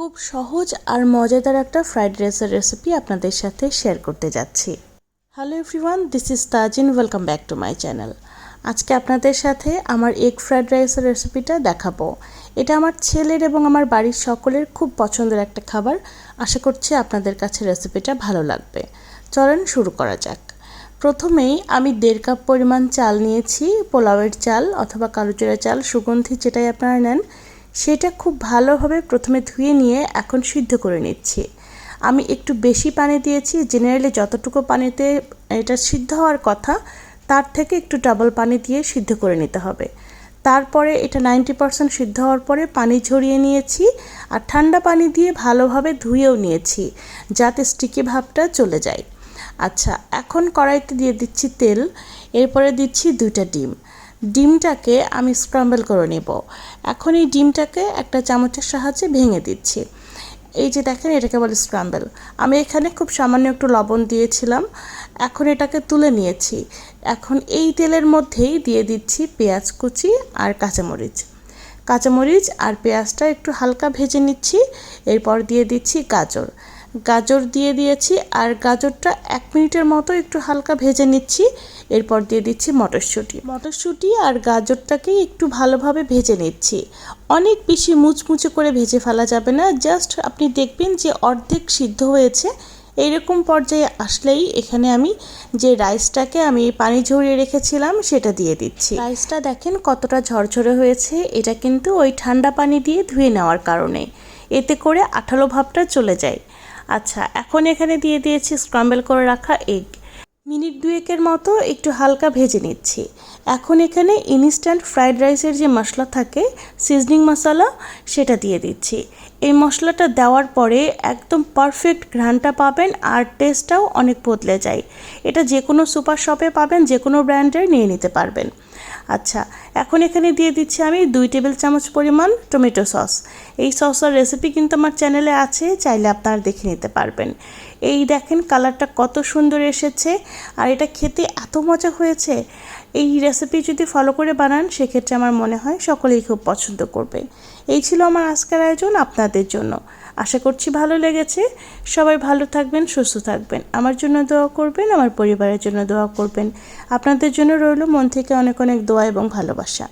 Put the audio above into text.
খুব সহজ আর মজাদার একটা ফ্রাইড রাইসের রেসিপি আপনাদের সাথে শেয়ার করতে যাচ্ছি। Hello everyone this is Tajin welcome back to my channel আজকে আপনাদের সাথে আমার এগ ফ্রাইড রাইসের রেসিপিটা দেখাবো। এটা আমার ছেলের এবং আমার বাড়ির সকলের খুব পছন্দের একটা খাবার। আশা করছি আপনাদের কাছে রেসিপিটা ভালো লাগবে। চলেন শুরু করা যাক। প্রথমেই আমি দেড় কাপ পরিমাণ চাল নিয়েছি, পোলাওয়ের চাল অথবা কালোজিরা চাল, সুগন্ধি যেটাই আপনারা নেন। সেটা খুব ভালোভাবে প্রথমে ধুয়ে নিয়ে এখন সিদ্ধ করে নিচ্ছি। আমি একটু বেশি পানি দিয়েছি জেনারেলি যতটুকু পানিতে এটা সিদ্ধ হওয়ার কথা, তার থেকে একটু ডাবল পানি দিয়ে সিদ্ধ করে নিতে হবে। তারপরে এটা নাইনটি পারসেন্ট সিদ্ধ হওয়ার পরে পানি ঝরিয়ে নিয়েছি আর ঠান্ডা পানি দিয়ে ভালোভাবে ধুয়েও নিয়েছি, যাতে স্টিকি ভাবটা চলে যায়। আচ্ছা এখন কড়াইতে দিয়ে দিচ্ছি তেল, এরপরে দিচ্ছি দুইটা ডিম। ডিমটাকে আমি স্ক্রাম্বল করে নেব। এখন এই ডিমটাকে একটা চামচের সাহায্যে ভেঙে দিচ্ছি। এই যে দেখেন, এটাকে বলে স্ক্রাম্বল আমি এখানে খুব সামান্য একটু লবণ দিয়েছিলাম। এখন এটাকে তুলে নিয়েছি। এখন এই তেলের মধ্যেই দিয়ে দিচ্ছি পেঁয়াজ কুচি আর কাঁচামরিচ। কাঁচামরিচ আর পেঁয়াজটা একটু হালকা ভেজে নিচ্ছি। এরপর দিয়ে দিচ্ছি গাজর। গাজর দিয়ে দিয়েছি আর গাজরটা এক মিনিটের মতো একটু হালকা ভেজে নিচ্ছি। এরপর দিয়ে দিচ্ছি মটরশুঁটি। মটরশুঁটি আর গাজরটাকে একটু ভালোভাবে ভেজে নিচ্ছি। অনেক বেশি মুচমুচে করে ভেজে ফেলা যাবে না, জাস্ট আপনি দেখবেন যে অর্ধেক সিদ্ধ হয়েছে। এইরকম পর্যায়ে আসলেই এখানে আমি যে রাইসটাকে আমি পানি ঝরিয়ে রেখেছিলাম, সেটা দিয়ে দিচ্ছি। রাইসটা দেখেন কতটা ঝরঝরে হয়েছে, এটা কিন্তু ওই ঠান্ডা পানি দিয়ে ধুয়ে নেওয়ার কারণে। এতে করে আঠালো ভাবটা চলে যায়। আচ্ছা এখন এখানে দিয়ে দিয়েছি স্ক্রাম্বল করে রাখা এগ মিনিট দুয়েকের মতো একটু হালকা ভেজে নিচ্ছি। এখন এখানে ইনস্ট্যান্ট ফ্রাইড রাইসের যে মশলা থাকে সিজনিং মশলা সেটা দিয়ে দিচ্ছি। এই মশলাটা দেওয়ার পরে একদম পারফেক্ট ঘ্রাণটা পাবেন আর টেস্টটাও অনেক বদলে যায়। এটা যে কোনো সুপার শপে পাবেন যে কোনো ব্র্যান্ডের নিয়ে নিতে পারবেন। আচ্ছা এখন এখানে দিয়ে দিচ্ছি আমি দুই টেবিল চামচ পরিমাণ টমেটো সস। এই সসের রেসিপি কিন্তু আমার চ্যানেলে আছে, চাইলে আপনারা দেখে নিতে পারবেন। এই দেখেন কালারটা কত সুন্দর এসেছে, আর এটা খেতে এত মজা হয়েছে। এই রেসিপি যদি ফলো করে বানান, সেক্ষেত্রে আমার মনে হয় সকলেই খুব পছন্দ করবে। এই ছিল আমার আজকের আয়োজন আপনাদের জন্য। আশা করছি ভালো লেগেছে। সবাই ভালো থাকবেন, সুস্থ থাকবেন। আমার জন্য দোয়া করবেন, আমার পরিবারের জন্য দোয়া করবেন। আপনাদের জন্য রইল মন থেকে অনেক অনেক দোয়া এবং ভালোবাসা।